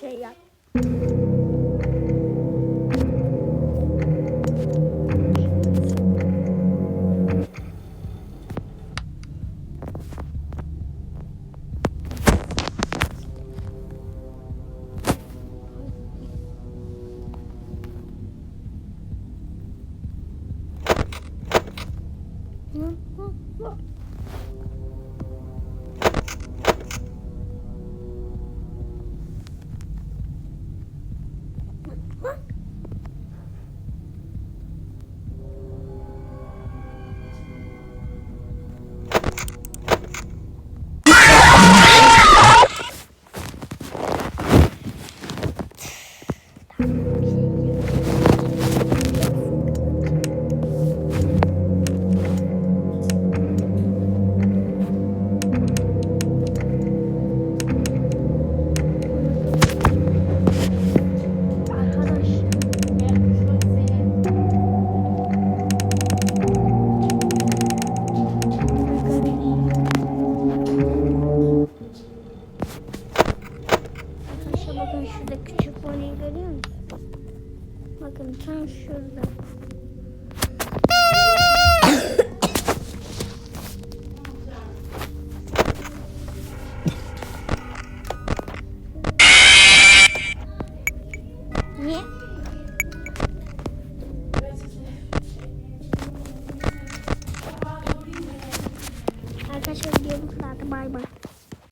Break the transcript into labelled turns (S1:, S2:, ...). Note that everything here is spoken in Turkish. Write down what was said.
S1: şey yap. Look. Bakın şurada küçük boneyi görüyor musunuz? Bakın tam şurada. Arkadaşlar görüşürüz. Bay bay.